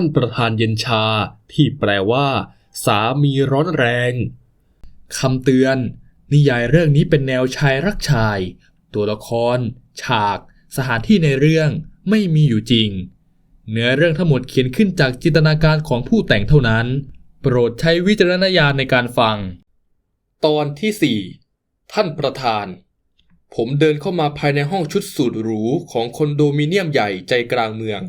านประธานเย็นชา ที่แปลว่า สามีร้อนแรงคำเตือน นิยายเรื่องนี้เป็นแนวชายรักชาย ตัวละคร ฉาก สถานที่ในเรื่องไม่มีอยู่จริง เนื้อเรื่องทั้งหมดเขียนขึ้นจากจินตนาการของผู้แต่งเท่านั้น โปรดใช้วิจารณญาณในการฟัง ตอนที่ 4 ท่านประธานผมเดินเข้ามาภายในห้องชุดสูทหรูของคอนโดมิเนียมใหญ่ใจกลางเมือง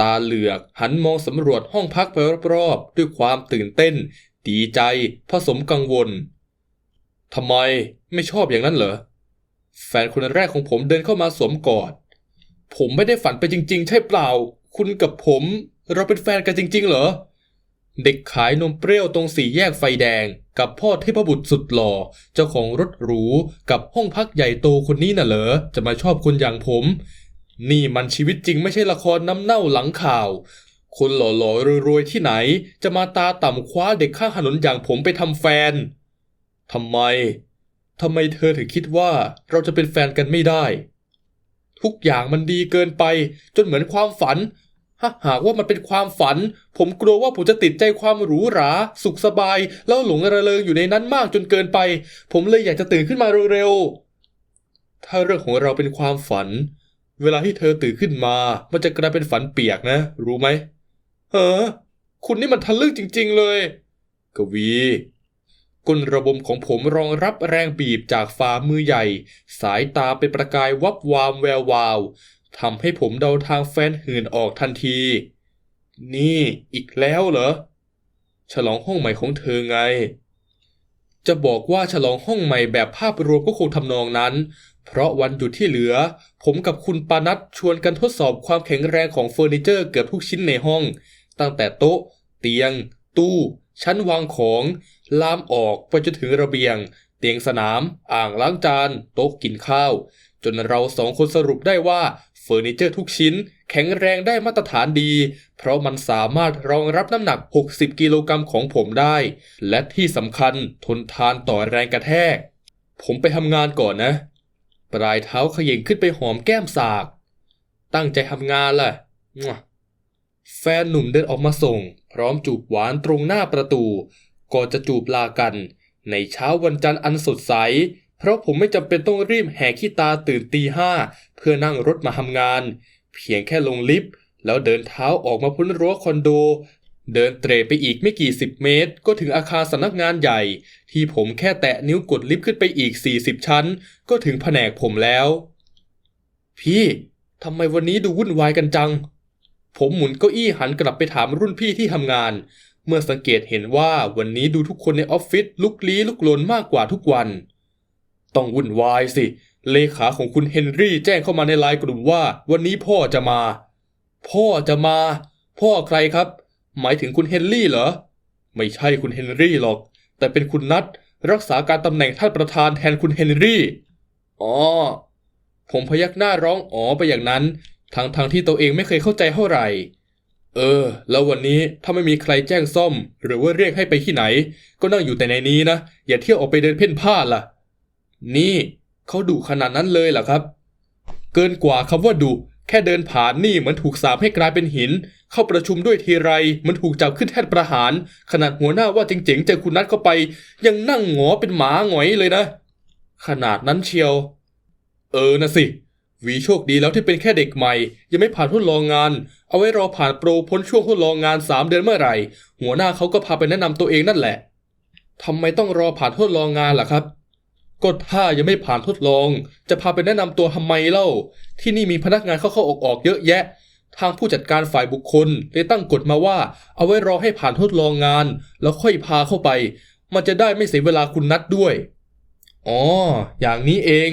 ตาเหลือกหันมองสำรวจห้องพักไปรอบๆด้วยความตื่นเต้น ดีใจ ผสมกังวลทำไมไม่ชอบอย่างนั้นเหรอ แฟนคนแรกของผมเดินเข้ามาสวมกอด ผมไม่ได้ฝันไปจริง ๆ ใช่เปล่า คุณกับผม เราเป็นแฟนกันจริง ๆ เหรอ เด็กขายนมเปรี้ยวตรงสี่แยกไฟแดง กับพ่อเทพบุตรสุดหล่อ เจ้าของรถหรู กับห้องพักใหญ่โตคนนี้น่ะเหรอ จะมาชอบคนอย่างผม นี่มันชีวิตจริงไม่ใช่ละครน้ำเน่าหลังข่าว คนหล่อๆรวยๆที่ไหน จะมาตาต่ำคว้าเด็กข้างถนนอย่างผมไปทำแฟนทำไมทำไมเธอถึงคิดว่าเราจะเป็นแฟนกันไม่ได้ ทุกอย่างมันดีเกินไป จนเหมือนความฝัน ถ้าหากว่ามันเป็นความฝัน ผมกลัวว่าผมจะติดใจความหรูหรา สุขสบาย แล้วหลงระเริงอยู่ในนั้นมากจนเกินไป ผมเลยอยากจะตื่นขึ้นมาเร็วๆถ้าเรื่องของเราเป็นความฝัน เวลาที่เธอตื่นขึ้นมา มันจะกลายเป็นฝันเปียกนะ รู้ไหมเฮ้อคุณนี่มันทะลึ่งจริง ๆ เลย กวีก้นระบมของผมรองรับแรงบีบจากฝ่ามือใหญ่ สายตาเป็นประกายวับวามแวววาวทำให้ผมเดาทางแฟนหื่นออกทันที นี่อีกแล้วเหรอ ฉลองห้องใหม่ของเธอไง จะบอกว่าฉลองห้องใหม่แบบภาพรวมก็คงทำนองนั้น เพราะวันหยุดที่เหลือ ผมกับคุณปานัทชวนกันทดสอบความแข็งแรงของเฟอร์นิเจอร์เกือบทุกชิ้นในห้อง ตั้งแต่โต๊ะ เตียง ตู้ ชั้นวางของ ลามออกไปจนถึงระเบียง เตียงสนาม อ่างล้างจาน โต๊ะกินข้าว จนเราสองคนสรุปได้ว่าเฟอร์นิเจอร์ทุกชิ้น แข็งแรงได้มาตรฐานดี เพราะมันสามารถรองรับน้ำหนัก 60 กิโลกรัมของผมได้ และที่สำคัญทนทานต่อแรงกระแทก ผมไปทำงานก่อนนะ ปลายเท้าเขย่งขึ้นไปหอมแก้มสาก ตั้งใจทำงานล่ะ แฟนหนุ่มเดินออกมาส่ง พร้อมจูบหวานตรงหน้าประตู ก่อนจะจูบลากัน ในเช้าวันจันทร์อันสดใส เพราะผมไม่จำเป็นต้องรีบแหกขี้ตาตื่นตีห้าเพื่อนั่งรถมาทำงาน เพียงแค่ลงลิฟต์แล้วเดินเท้าออกมาพ้นรั้วคอนโด เดินเตรไปอีกไม่กี่สิบเมตร ก็ถึงอาคารสำนักงานใหญ่ ที่ผมแค่แตะนิ้วกดลิฟต์ขึ้นไปอีก 40 ชั้น ก็ถึงแผนกผมแล้ว พี่ทำไมวันนี้ดูวุ่นวายกันจัง ผมหมุนเก้าอี้หันกลับไปถามรุ่นพี่ที่ทำงาน เมื่อสังเกตเห็นว่าวันนี้ดูทุกคนในออฟฟิศลุกลี้ลุกลนมากกว่าทุกวัน ต้องวุ่นวายสิ เลขาของคุณเฮนรี่แจ้งเข้ามาในไลน์กลุ่มว่า วันนี้พ่อจะมา พ่อจะมา พ่อใครครับ หมายถึงคุณเฮนรี่เหรอ ไม่ใช่คุณเฮนรี่หรอก แต่เป็นคุณนัทรักษาการตำแหน่งท่านประธานแทนคุณเฮนรี่ อ๋อ ผมพยักหน้าร้องอ๋อไปอย่างนั้นทั้งทางที่ตัวเองไม่เคยเข้าใจเท่าไหร่ เออ แล้ววันนี้ถ้าไม่มีใครแจ้งซ่อม หรือว่าเรียกให้ไปที่ไหน ก็นั่งอยู่แต่ในนี้นะ อย่าเที่ยวออกไปเดินเพ่นพ่านล่ะ นี่เขาดุขนาดนั้นเลยเหรอครับ เกินกว่าคำว่าดุ แค่เดินผ่านนี่เหมือนถูกสาปให้กลายเป็นหิน เข้าประชุมด้วยทีไรมันถูกจับขึ้นแท่นประหาร ขนาดหัวหน้าว่าเจ๋งๆเจอคุณนัทเข้าไป ยังนั่งหงอเป็นหมาหงอยเลยนะ ขนาดนั้นเชียว เออนะสิวีโชคดีแล้วที่เป็นแค่เด็กใหม่ ยังไม่ผ่านทดลองงาน เอาไว้รอผ่านโปรพ้นช่วงทดลองงานสามเดือนเมื่อไหร่ หัวหน้าเขาก็พาไปแนะนำตัวเองนั่นแหละทำไมต้องรอผ่านทดลองงานล่ะครับ ก็ถ้ายังไม่ผ่านทดลอง จะพาไปแนะนำตัวทำไมเล่า ที่นี่มีพนักงานเข้าๆออกๆเยอะแยะ ทางผู้จัดการฝ่ายบุคคลเลยตั้งกฎมาว่า เอาไว้รอให้ผ่านทดลองงาน แล้วค่อยพาเข้าไป มันจะได้ไม่เสียเวลาคุณนัดด้วย อ๋อ อย่างนี้เอง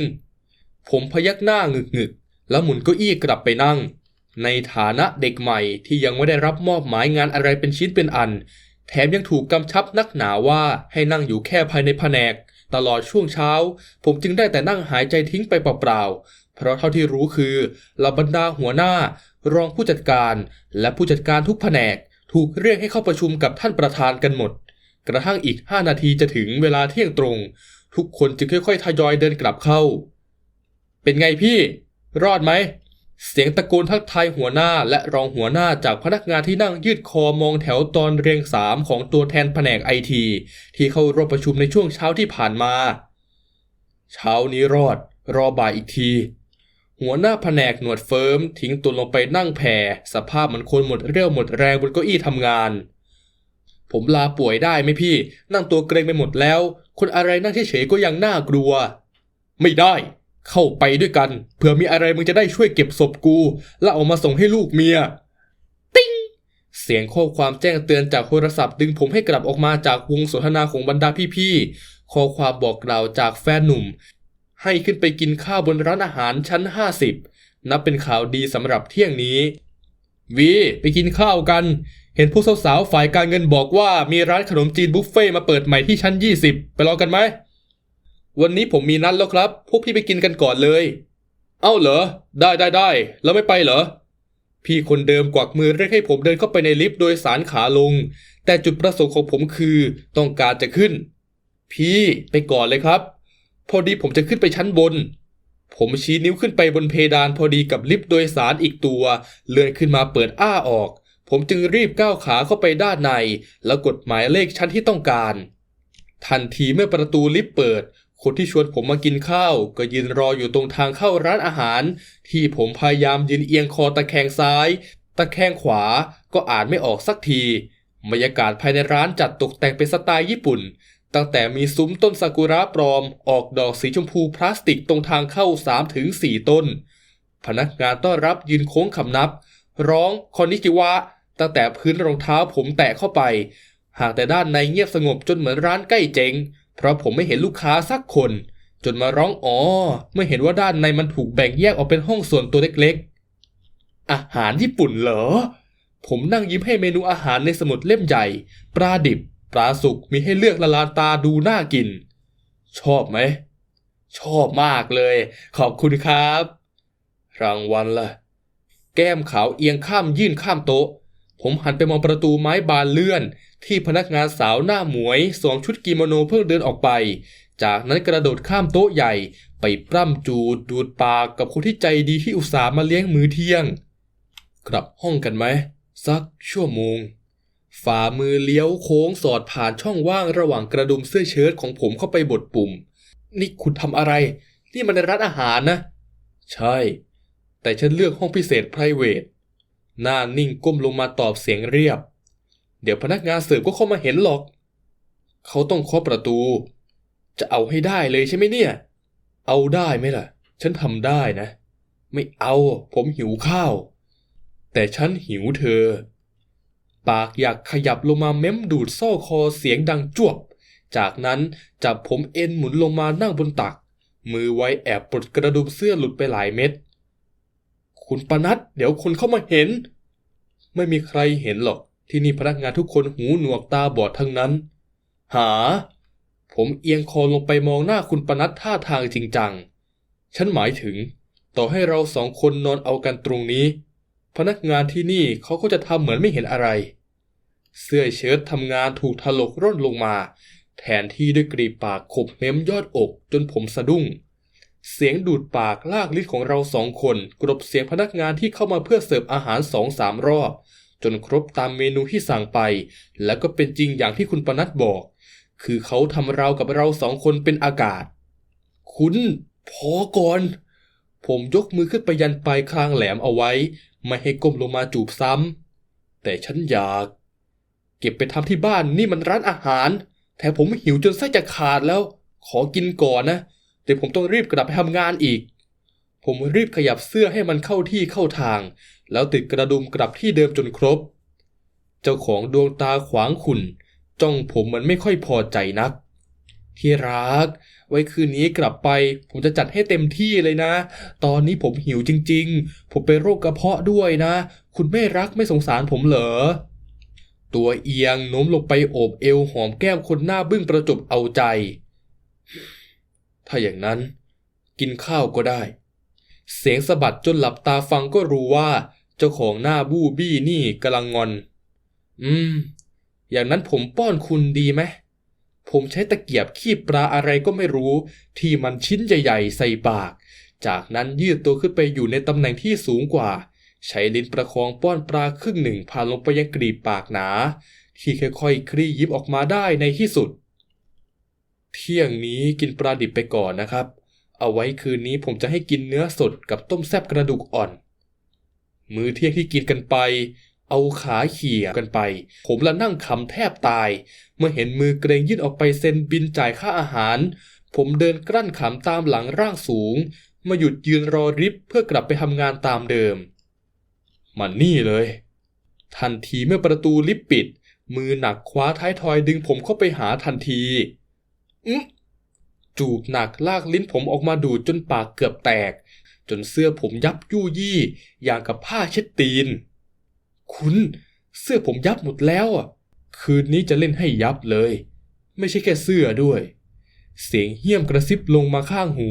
ผมพยักหน้างึกงึกแล้วหมุนเก้าอี้กลับไปนั่ง ในฐานะเด็กใหม่ที่ยังไม่ได้รับมอบหมายงานอะไรเป็นชิ้นเป็นอัน แถมยังถูกกำชับนักหนาว่าให้นั่งอยู่แค่ภายในแผนก ตลอดช่วงเช้า ผมจึงได้แต่นั่งหายใจทิ้งไปเปล่าๆ เพราะเท่าที่รู้คือเหล่าบรรดาหัวหน้า รองผู้จัดการ และผู้จัดการทุกแผนก ถูกเรียกให้เข้าประชุมกับท่านประธานกันหมด กระทั่งอีก 5 นาทีจะถึงเวลาเที่ยงตรง ทุกคนจึงค่อยๆ ทยอยเดินกลับเข้า เป็นไงพี่ รอดไหม เสียงตะโกนทักทายหัวหน้าและรองหัวหน้าจากพนักงานที่นั่งยืดคอมองแถวตอนเรียงสามของตัวแทนแผนกไอที ที่เข้าร่วมประชุมในช่วงเช้าที่ผ่านมา เช้านี้รอด รอบ่ายอีกที หัวหน้าแผนกหนวดเฟิร์ม ทิ้งตัวลงไปนั่งแผ่สภาพเหมือนคนหมดเรี่ยวหมดแรงบนเก้าอี้ทำงาน ผมลาป่วยได้ไหมพี่ นั่งตัวเกรงไปหมดแล้ว คนอะไรนั่งเฉยๆก็ยังน่ากลัว ไม่ได้ เข้าไปด้วยกัน เผื่อมีอะไรมึงจะได้ช่วยเก็บศพกู แล้วเอามาส่งให้ลูกเมีย ติ้ง เสียงข้อความแจ้งเตือนจากโทรศัพท์ดึงผมให้กลับออกมาจากวงสนทนาของบรรดาพี่ๆ ข้อความบอกกล่าวจากแฟนหนุ่ม ให้ขึ้นไปกินข้าวบนร้านอาหารชั้น 50 นับเป็นข่าวดีสำหรับเที่ยงนี้ วีไปกินข้าวกัน เห็นพวกสาวๆฝ่ายการเงินบอกว่ามีร้านขนมจีนบุฟเฟ่มาเปิดใหม่ที่ชั้น 20 ไปรอกันไหม วันนี้ผมมีนัดแล้วครับ พวกพี่ไปกินกันก่อนเลย เอ้าเหรอ ได้ได้ได้ แล้วไม่ไปเหรอ พี่คนเดิมกวักมือเรียกให้ผมเดินเข้าไปในลิฟต์โดยสารขาลง แต่จุดประสงค์ของผมคือต้องการจะขึ้น พี่ไปก่อนเลยครับ พอดีผมจะขึ้นไปชั้นบน ผมชี้นิ้วขึ้นไปบนเพดานพอดีกับลิฟต์โดยสารอีกตัว เลื่อนขึ้นมาเปิดอ้าออก ผมจึงรีบก้าวขาเข้าไปด้านใน แล้วกดหมายเลขชั้นที่ต้องการทันทีเมื่อประตูลิฟต์เปิด คนที่ชวนผมมากินข้าว ก็ยืนรออยู่ตรงทางเข้าร้านอาหาร ที่ผมพยายามยืนเอียงคอตะแคงซ้าย ตะแคงขวาก็อ่านไม่ออกสักทีบรรยากาศภายในร้านจัดตกแต่งเป็นสไตล์ญี่ปุ่น ตั้งแต่มีซุ้มต้นซากุระปลอม ออกดอกสีชมพูพลาสติกตรงทางเข้า 3-4 ต้น พนักงานต้อนรับยืนโค้งคำนับ ร้องคอนนิจิวะตั้งแต่พื้นรองเท้าผมแตะเข้าไป หากแต่ด้านในเงียบสงบจนเหมือนร้านใกล้เจ๊ง เพราะผมไม่เห็นลูกค้าสักคน จนมาร้องอ๋อเมื่อเห็นว่าด้านในมันถูกแบ่งแยกออกเป็นห้องส่วนตัวเล็กๆ อาหารญี่ปุ่นเหรอ ผมนั่งยิ้มให้เมนูอาหารในสมุดเล่มใหญ่ ปลาดิบ ปลาสุกมีให้เลือกละลานตาดูน่ากิน ชอบไหม ชอบมากเลย ขอบคุณครับ รางวัลล่ะ แก้มขาวเอียงข้ามยื่นข้ามโต๊ะผมหันไปมองประตูไม้บานเลื่อน ที่พนักงานสาวหน้าหมวยสวมชุดกิโมโนเพิ่งเดินออกไป จากนั้นกระโดดข้ามโต๊ะใหญ่ ไปปล้ำจูดดูดปากกับคนที่ใจดีที่อุตส่าห์มาเลี้ยงมื้อเที่ยง กลับห้องกันไหม สักชั่วโมง ฝ่ามือเลี้ยวโค้งสอดผ่านช่องว่างระหว่างกระดุมเสื้อเชิ้ตของผมเข้าไปบดปุ่ม นี่คุณทำอะไร นี่มันในร้านอาหารนะ ใช่ แต่ฉันเลือกห้องพิเศษ p r i v a t หน้านิ่งก้มลงมาตอบเสียงเรียบ เดี๋ยวพนักงานเสิร์ฟก็เข้ามาเห็นหรอก เขาต้องเคาะประตู จะเอาให้ได้เลยใช่ไหมเนี่ย เอาได้ไหมล่ะ ฉันทำได้นะ ไม่เอาผมหิวข้าว แต่ฉันหิวเธอ ปากอยากขยับลงมาเม้มดูดซ่คอเสียงดังจวบ จากนั้นจับผมเอ็นหมุนลงมานั่งบนตัก มือไว้แอบปลดกระดุมเสื้อหลุดไปหลายเม็ด คุณปนัดเดี๋ยวคนเข้ามาเห็น ไม่มีใครเห็นหรอก ที่นี่พนักงานทุกคนหูหนวกตาบอดทั้งนั้น หา ผมเอียงคอลงไปมองหน้าคุณปนัดท่าทางจริงจัง ฉันหมายถึง ต่อให้เราสองคนนอนเอากันตรงนี้ พนักงานที่นี่เขาก็จะทำเหมือนไม่เห็นอะไร เสื้อเชิ้ตทำงานถูกถลกร่นลงมา แทนที่ด้วยกรีบปากขบเม้มยอดอกจนผมสะดุ้งเสียงดูดปากลากลิ้นของเราสองคน กรบเสียงพนักงานที่เข้ามาเพื่อเสิร์ฟอาหารสองสามรอบ จนครบตามเมนูที่สั่งไป แล้วก็เป็นจริงอย่างที่คุณปนัดบอก คือเขาทำเรากับเราสองคนเป็นอากาศ คุณพอก่อน ผมยกมือขึ้นไปยันปลายคางแหลมเอาไว้ ไม่ให้ก้มลงมาจูบซ้ำแต่ฉันอยาก เก็บไปทำที่บ้านนี่มันร้านอาหารแถมผมหิวจนไส้จะขาดแล้ว ขอกินก่อนนะ เดี๋ยวผมต้องรีบกลับไปทำงานอีก ผมรีบขยับเสื้อให้มันเข้าที่เข้าทาง แล้วติดกระดุมกลับที่เดิมจนครบ เจ้าของดวงตาขวางขุนจ้องผมเหมันไม่ค่อยพอใจนัก ที่รัก ไว้คืนนี้กลับไป ผมจะจัดให้เต็มที่เลยนะ ตอนนี้ผมหิวจริง ๆ ผมเป็นโรคกระเพาะด้วยนะ คุณไม่รักไม่สงสารผมเหรอ ตัวเอียงโน้มลงไปโอบเอวหอมแก้มคนหน้าบึ้งประจบเอาใจ ถ้าอย่างนั้น กินข้าวก็ได้ เสียงสะบัดจนหลับตาฟังก็รู้ว่า เจ้าของหน้าบู้บี้นี่กำลังงอน อืม อย่างนั้นผมป้อนคุณดีไหม ผมใช้ตะเกียบคีบปลาอะไรก็ไม่รู้ ที่มันชิ้นใหญ่ๆใส่ปาก จากนั้นยืดตัวขึ้นไปอยู่ในตำแหน่งที่สูงกว่า ใช้ลิ้นประคองป้อนปลาครึ่งหนึ่งผ่าลงไปยังกรีบปากหนา ที่ค่อยๆคลี่ยิบออกมาได้ในที่สุด เที่ยงนี้กินปลาดิบไปก่อนนะครับ เอาไว้คืนนี้ผมจะให้กินเนื้อสดกับต้มแซ่บกระดูกอ่อน มื้อเที่ยงที่กินกันไป เอาขาเขี่ยกันไป ผมละนั่งขำแทบตาย เมื่อเห็นมือเกรงยื่นออกไปเซ็นบินจ่ายค่าอาหาร ผมเดินกลั้นขำตามหลังร่างสูง มาหยุดยืนรอริฟต์เพื่อกลับไปทำงานตามเดิม มันนี่เลย ทันทีเมื่อประตูลิฟต์ปิด มือหนักคว้าท้ายทอยดึงผมเข้าไปหาทันทีอืม จูบหนักลากลิ้นผมออกมาดูดจนปากเกือบแตก จนเสื้อผมยับยู่ยี่ อย่างกับผ้าเช็ดตีน คุณ เสื้อผมยับหมดแล้วอะ คืนนี้จะเล่นให้ยับเลย ไม่ใช่แค่เสื้อด้วย เสียงเหี้ยมกระซิบลงมาข้างหู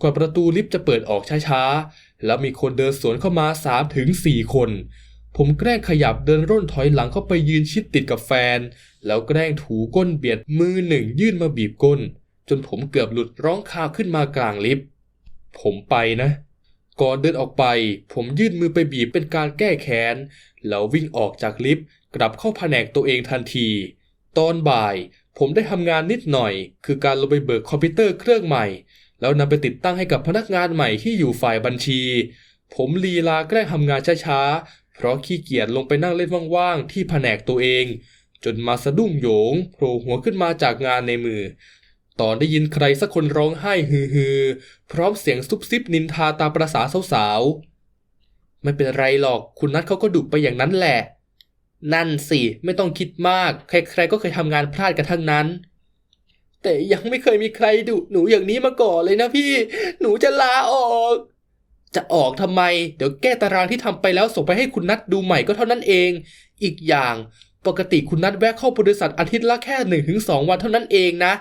กว่าประตูลิฟต์จะเปิดออกช้าๆ แล้วมีคนเดินสวนเข้ามาสามถึงสี่คน ผมแกล้งขยับเดินร่นถอยหลังเข้าไปยืนชิดติดกับแฟน แล้วแกล้งถูก้นเบียดมือหนึ่งยื่นมาบีบก้น จนผมเกือบหลุดร้องคาวขึ้นมากลางลิฟต์ ผมไปนะ ก่อนเดินออกไป ผมยื่นมือไปบีบเป็นการแก้แค้น แล้ววิ่งออกจากลิฟต์กลับเข้าแผนกตัวเองทันที ตอนบ่าย ผมได้ทำงานนิดหน่อย คือการลงไปเบิกคอมพิวเตอร์เครื่องใหม่ แล้วนำไปติดตั้งให้กับพนักงานใหม่ที่อยู่ฝ่ายบัญชี ผมลีลาแกล้งทำงานช้าๆ เพราะขี้เกียจลงไปนั่งเล่นว่างๆ ที่แผนกตัวเองจนมาสะดุ้งโหยงโผล่หัวขึ้นมาจากงานในมือ ตอนได้ยินใครสักคนร้องไห้ฮือๆพร้อมเสียงซุบซิบนินทาตามประษาสาวๆ ไม่เป็นไรหรอกคุณนัทเขาก็ดุไปอย่างนั้นแหละ นั่นสิ ไม่ต้องคิดมาก ใครๆก็เคยทำงานพลาดกันทั้งนั้น แต่ยังไม่เคยมีใครดุหนูอย่างนี้มาก่อนเลยนะพี่ หนูจะลาออก จะออกทำไม เดี๋ยวแก้ตารางที่ทำไปแล้วส่งไปให้คุณนัทดูใหม่ก็เท่านั้นเอง อีกอย่างปกติคุณนัทแวะเข้าบริษัทอาทิตย์ละแค่หนึ่งถึงสองวันเท่านั้นเองนะ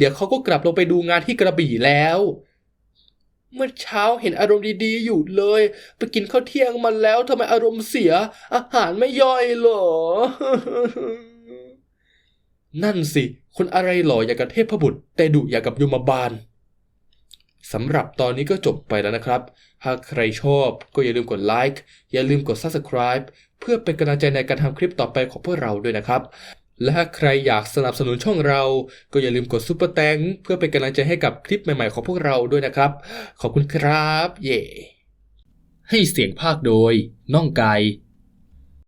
เดี๋ยวเขาก็กลับลงไปดูงานที่กระบี่แล้ว เมื่อเช้าเห็นอารมณ์ดีๆอยู่เลย ไปกินข้าวเที่ยงมันแล้วทำไมอารมณ์เสีย อาหารไม่ย่อยหรอ นั่นสิ คนอะไรหล่ออย่างกับเทพบุตร แต่ดุอย่างกับยมบาลสำหรับตอนนี้ก็จบไปแล้วนะครับ หากใครชอบก็อย่าลืมกดไลค์ อย่าลืมกด Subscribe เพื่อเป็นกำลังใจในการทำคลิปต่อไปของพวกเราด้วยนะครับ และถ้าใครอยากสนับสนุนช่องเรา ก็อย่าลืมกดซุปเปอร์แตงเพื่อเป็นกำลังใจให้กับคลิปใหม่ๆของพวกเราด้วยนะครับ ขอบคุณครับ เย่ให้เสียงภาคโดย น้องไก่